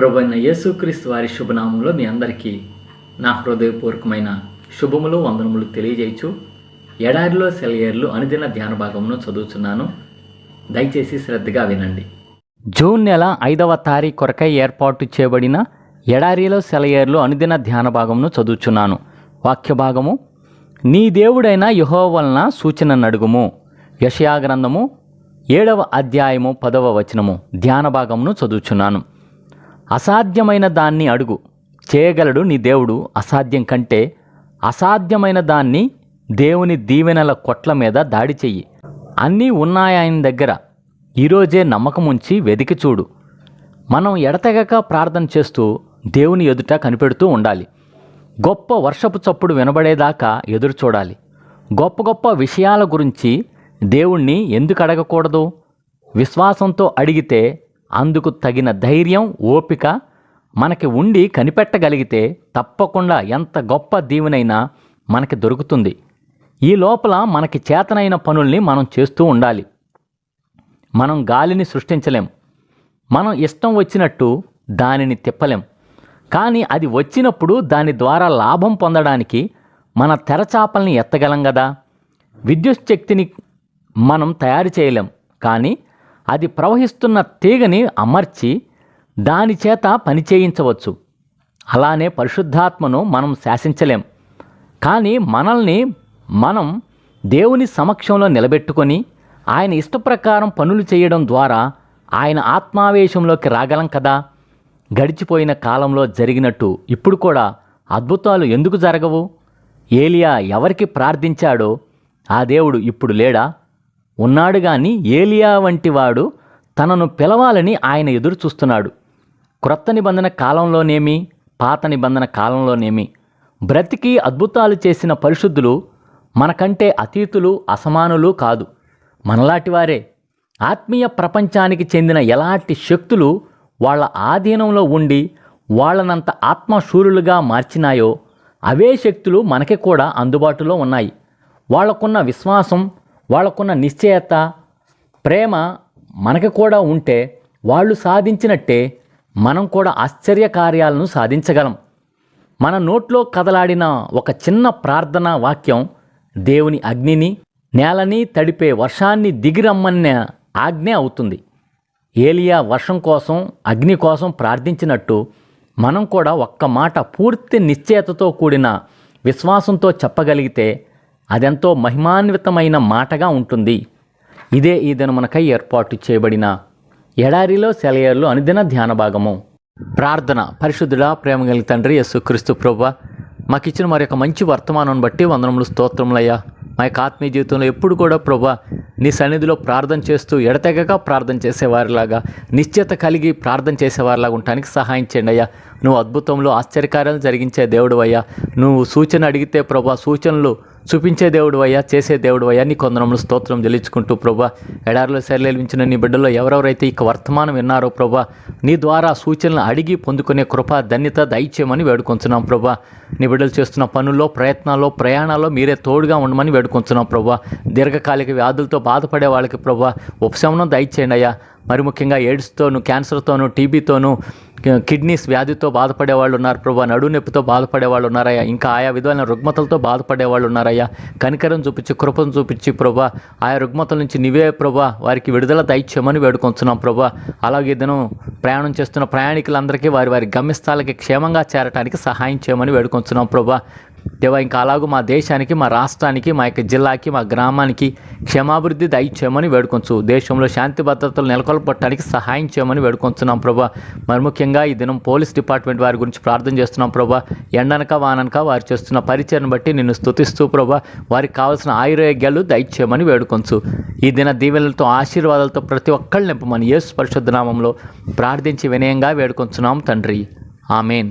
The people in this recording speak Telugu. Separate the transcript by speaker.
Speaker 1: ప్రభుత్వ యేసుక్రీస్తు వారి శుభనామంలో మీ అందరికీ నా హృదయపూర్వకమైన శుభములు వందనములు తెలియజేయచ్చు. ఎడారిలో సెలయేర్లు అనుదిన ధ్యాన భాగమును చదువుతున్నాను దయచేసి శ్రద్ధగా వినండి. జూన్ నెల ఐదవ తారీఖు కొరకై ఏర్పాటు చేయబడిన ఎడారిలో సెలయేర్లు అనుదిన ధ్యాన భాగమును చదువుచున్నాను. వాక్య భాగము నీ దేవుడైన యుహో వలన సూచన నడుగుము. యషయా గ్రంథము ఏడవ అధ్యాయము పదవ వచనము ధ్యాన భాగమును చదువుచున్నాను. అసాధ్యమైన దాన్ని అడుగు. చేయగలడు నీ దేవుడు అసాధ్యం కంటే అసాధ్యమైన దాన్ని దేవుని దీవెనల కొట్ల మీద దాడి చెయ్యి. అన్నీ ఉన్నాయాయన దగ్గర. ఈరోజే నమ్మకం ఉంచి వెదికి చూడు. మనం ఎడతెగక ప్రార్థన చేస్తూ దేవుని ఎదుట కనిపెడుతూ ఉండాలి. గొప్ప వర్షపు చప్పుడు వినబడేదాకా ఎదురు చూడాలి. గొప్ప గొప్ప విషయాల గురించి దేవుణ్ణి ఎందుకు అడగకూడదు? విశ్వాసంతో అడిగితే అందుకు తగిన ధైర్యం ఓపిక మనకి ఉండి కనిపెట్టగలిగితే తప్పకుండా ఎంత గొప్ప దీవెనైనా మనకి దొరుకుతుంది. ఈ లోపల మనకి చేతనైన పనుల్ని మనం చేస్తూ ఉండాలి. మనం గాలిని సృష్టించలేం. మనం ఇష్టం వచ్చినట్టు దానిని తిప్పలేం. కానీ అది వచ్చినప్పుడు దాని ద్వారా లాభం పొందడానికి మన తెరచాపల్ని ఎత్తగలం కదా విద్యుత్ శక్తిని మనం తయారు చేయలేం. కానీ అది ప్రవహిస్తున్న తీగని అమర్చి దాని చేత పని చేయించవచ్చు. అలానే పరిశుద్ధాత్మను మనం శాసించలేం. కానీ మనల్ని మనం దేవుని సమక్షంలో నిలబెట్టుకొని ఆయన ఇష్టప్రకారం పనులు చేయడం ద్వారా ఆయన ఆత్మావేశంలోకి రాగలం కదా? గడిచిపోయిన కాలంలో జరిగినట్టు ఇప్పుడు కూడా అద్భుతాలు ఎందుకు జరగవు? ఏలియా ఎవరికి ప్రార్థించాడో ఆ దేవుడు ఇప్పుడు లేడా? ఉన్నాడు కానీ ఏలియా వంటి వాడు తనను పిలవాలని ఆయన ఎదురు చూస్తున్నాడు. క్రొత్త నిబంధన కాలంలోనేమి పాత నిబంధన కాలంలోనేమి? బ్రతికి అద్భుతాలు చేసిన పరిశుద్ధులు మనకంటే అతీతులు అసమానులు కాదు. మనలాటివారే ఆత్మీయ ప్రపంచానికి చెందిన ఎలాంటి శక్తులు వాళ్ళ ఆధీనంలో ఉండి వాళ్ళనంత ఆత్మశూరులుగా మార్చినాయో అవే శక్తులు మనకి కూడా అందుబాటులో ఉన్నాయి. వాళ్ళకున్న విశ్వాసం వాళ్ళకున్న నిశ్చయత ప్రేమ మనకి కూడా ఉంటే వాళ్ళు సాధించినట్టే మనం కూడా ఆశ్చర్య కార్యాలను సాధించగలం. మన నోట్లో కదలాడిన ఒక చిన్న ప్రార్థన వాక్యం దేవుని అగ్నిని నేలని తడిపే వర్షాన్ని దిగిరమ్మన్న ఆజ్ఞ అవుతుంది. ఏలియా వర్షం కోసం అగ్ని కోసం ప్రార్థించినట్టు మనం కూడా ఒక్క మాట పూర్తి నిశ్చయతతో కూడిన విశ్వాసంతో చెప్పగలిగితే అదెంతో మహిమాన్వితమైన మాటగా ఉంటుంది. ఇదే ఈ దినమునకై ఏర్పాటు చేయబడిన ఎడారిలో సెలయర్లు అనుదిన ధ్యాన భాగము. ప్రార్థన. పరిశుద్ధుడా ప్రేమ కలిగి తండ్రి యస్సు క్రీస్తు ప్రభ మాకిచ్చిన మరి యొక్క మంచి వర్తమానం బట్టి వందనములు స్తోత్రములయ్యా. మా యొక్క ఆత్మీయ జీవితంలో ఎప్పుడు కూడా ప్రభా నీ సన్నిధిలో ప్రార్థన చేస్తూ ఎడతెగక ప్రార్థన చేసేవారిలాగా నిశ్చయత కలిగి ప్రార్థన చేసేవారిలాగా ఉండటానికి సహాయం చేయండి అయ్యా. నువ్వు అద్భుతంలో ఆశ్చర్యకార్యాలు జరిగించే దేవుడు అయ్యా. నువ్వు సూచన అడిగితే ప్రభా సూచనలు చూపించే దేవుడు అయ్యా చేసే దేవుడు అయ్యా. నీ కొందరములు స్తోత్రం చెల్లించుకుంటూ ప్రభా ఎడారిలో శరీరించిన నీ బిడ్డలో ఎవరెవరైతే ఇక వర్తమానం విన్నారో ప్రభా నీ ద్వారా సూచనలు అడిగి పొందుకునే కృప ధన్యత దయచేయమని వేడుకొంచున్నాం ప్రభా. నీ బిడ్డలు చేస్తున్న పనుల్లో ప్రయత్నాల్లో ప్రయాణాల్లో మీరే తోడుగా ఉండమని వేడుకుంటున్నాం ప్రభా. దీర్ఘకాలిక వ్యాధులతో బాధపడే వాళ్ళకి ప్రభా ఉపశమనం దయచేయండి అయ్యా. మరి ముఖ్యంగా ఎయిడ్స్తోను క్యాన్సర్తోను టీబీతోను కిడ్నీస్ వ్యాధితో బాధపడే వాళ్ళు ఉన్నారు ప్రభా నడు నొప్పితో బాధపడే వాళ్ళు ఉన్నారయ్యా ఇంకా ఆయా విధమైన రుగ్మతలతో బాధపడే వాళ్ళు ఉన్నారయ్యా. కనికరం చూపించి కృపను చూపించి ప్రభా ఆయా రుగ్మతల నుంచి నీవే ప్రభా వారికి విడుదల దయచేయమని వేడుకొంచున్నాం ప్రభా. అలాగే దినం ప్రయాణం చేస్తున్న ప్రయాణికులందరికీ వారి వారి గమ్యస్థాలకి క్షేమంగా చేరటానికి సహాయం చేయమని వేడుకొంచున్నాం ప్రభా. దేవా ఇంకా అలాగూ మా దేశానికి మా రాష్ట్రానికి మా యొక్క జిల్లాకి మా గ్రామానికి క్షేమాభివృద్ధి దయచేయమని వేడుకొంచు. దేశంలో శాంతి భద్రతలు నెలకొల్పట్టడానికి సహాయం చేయమని వేడుకొంచున్నాం ప్రభా. మరి ముఖ్యంగా ఈ దినం పోలీస్ డిపార్ట్మెంట్ వారి గురించి ప్రార్థన చేస్తున్నాం ప్రభా. ఎండనక వాననక వారు చేస్తున్న పరిచయను బట్టి నిన్ను స్తుతిస్తూ ప్రభా. వారికి కావాల్సిన ఆయురోగ్యాలు దయచేయమని వేడుకొంచు. ఈ దిన దీవెనలతో ఆశీర్వాదాలతో ప్రతి ఒక్కళ్ళు నింపమని యేసు పరిశుద్ధ నామంలో ప్రార్థించి వినయంగా వేడుకొంచున్నాం తండ్రి. ఆమెన్.